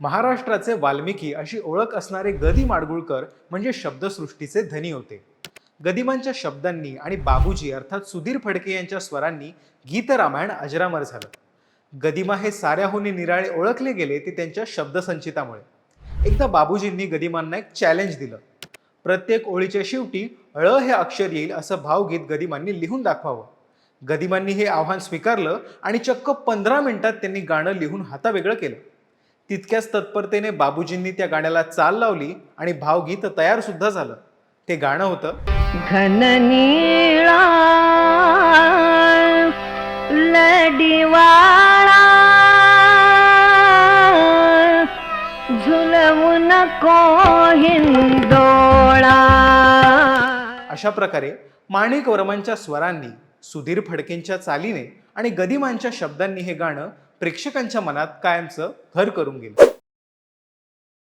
महाराष्ट्राचे वाल्मिकी अशी ओळख असणारे गदी माडगुळकर म्हणजे शब्दसृष्टीचे धनी होते. गदिमांच्या शब्दांनी आणि बाबूजी अर्थात सुधीर फडके यांच्या स्वरांनी गीतरामायण अजरामर झालं. गदिमा हे साऱ्याहून निराळे ओळखले गेले ते त्यांच्या शब्दसंचितामुळे. एकदा बाबूजींनी गदिमांना एक चॅलेंज दिलं. प्रत्येक ओळीच्या शेवटी ळ हे अक्षर येईल असं भावगीत गदिमांनी लिहून दाखवावं. गदिमांनी हे आव्हान स्वीकारलं आणि चक्क पंधरा मिनिटात त्यांनी गाणं लिहून हातावेगळं केलं. तितक्याच तत्परतेने बाबूजींनी त्या गाण्याला चाल लावली आणि भावगीत तयार सुद्धा झालं. ते गाणं होतं अशा प्रकारे माणिक वर्मांच्या स्वरांनी सुधीर फडकेंच्या चालीने आणि गदिमांच्या शब्दांनी हे गाणं प्रेक्षकांच्या मनात कायमचं घर करून गेलं.